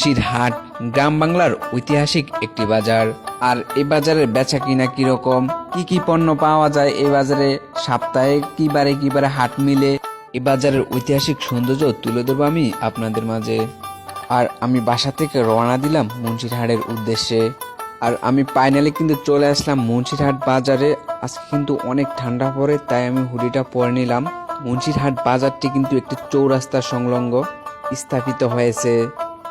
মুন্সির হাট, গ্রাম বাংলার ঐতিহাসিক একটি বাজার। আর এই বাজারের বেচা কিনা কীরকম? কি কি পণ্য পাওয়া যায় এই বাজারে? সপ্তাহে কি বারে কি বারে হাট মিলে? এই বাজারের ঐতিহাসিক সৌন্দর্য তুলে দেবো আমি আপনাদের মাঝে। আর আমি বাসা থেকে রওনা দিলাম মুন্সিরহাটের উদ্দেশ্যে। আর আমি ফাইনালি কিন্তু চলে আসলাম মুন্সিরহাট বাজারে। আজকে কিন্তু অনেক ঠান্ডা পড়ে, তাই আমি হুডিটা পরে নিলাম। মুন্সিরহাট বাজারটি কিন্তু একটি চৌরাস্তা সংলগ্ন, স্থাপিত হয়েছে।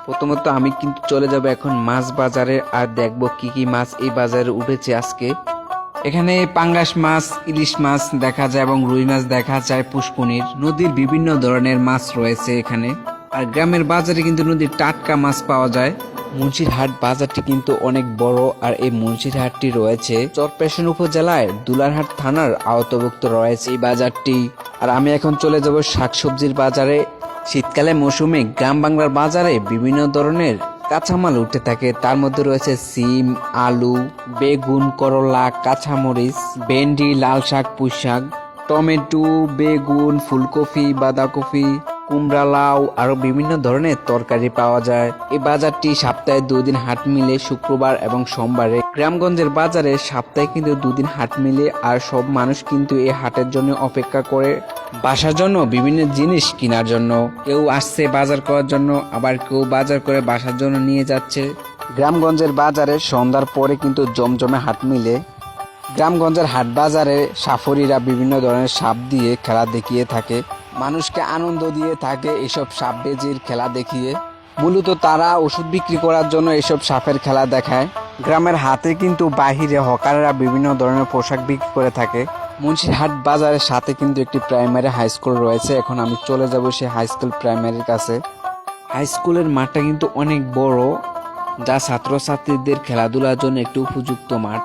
প্রথমত আমি কিন্তু চলে যাব এখন মাছ বাজারে আর দেখব কি কি মাছ এই বাজারে উঠেছে আজকে। এখানে পাঙ্গাস মাছ, ইলিশ মাছ দেখা যায় এবং রুই মাছ দেখা যায় পুষ্পনির নদীর বিভিন্ন ধরনের মাছ রয়েছে এখানে। আর গ্রামের বাজারে কিন্তু নদীর টাটকা মাছ পাওয়া যায়। মুন্সিরহাট বাজারটি কিন্তু অনেক বড় আর এই মুন্সিরহাটটি রয়েছে। চরপেশন উপজেলায় দুলারহাট থানার আওতভুক্ত রয়েছে এই বাজারটি। আর আমি এখন চলে যাব শাকসবজির বাজারে। শীতকালে মৌসুমে গ্রাম বাংলার বাজারে বিভিন্ন ধরনের কাঁচামাল উঠে থাকে। তার মধ্যে রয়েছে সিম, আলু, বেগুন, করলা, কাঁচামরিচ, ভেন্ডি, লাল শাক, পুঁই শাক, টমেটো, বেগুন, ফুলকপি, বাঁধাকপি, কুমড়া, লাউ আরও বিভিন্ন ধরনের তরকারি পাওয়া যায়। এই বাজারটি সপ্তাহে দুদিন হাট মিলে শুক্রবার এবং সোমবারে। গ্রামগঞ্জের বাজারে সপ্তাহে কিন্তু দুদিন হাট মিলে আর সব মানুষ কিন্তু এই হাটের জন্য অপেক্ষা করে বাসার জন্য বিভিন্ন জিনিস কেনার জন্য। কেউ আসছে বাজার করার জন্য, আবার কেউ বাজার করে বাসার জন্য নিয়ে যাচ্ছে। গ্রামগঞ্জের বাজারে সন্ধ্যার পরে কিন্তু জমজমে হাট মিলে। গ্রামগঞ্জের হাট বাজারে সাফরিরা বিভিন্ন ধরনের সাপ দিয়ে খেলা দেখিয়ে থাকে। মানুষকে আনন্দ দিয়ে থাকে এসব সাপ বেজির খেলা দেখিয়ে। মূলত তারা ওষুধ বিক্রি করার জন্য এসব সাপের খেলা দেখায়। গ্রামের হাতে কিন্তু বাহিরে হকাররা বিভিন্ন ধরনের পোশাক বিক্রি করে থাকে। মুন্সিরহাট বাজারের সাথে কিন্তু একটি প্রাইমারি হাই স্কুল রয়েছে। এখন আমি চলে যাব সেই হাই স্কুল প্রাইমারির কাছে। হাই স্কুলের মাঠটা কিন্তু অনেক বড়, যা ছাত্রছাত্রীদের খেলাধুলার জন্য একটি উপযুক্ত মাঠ।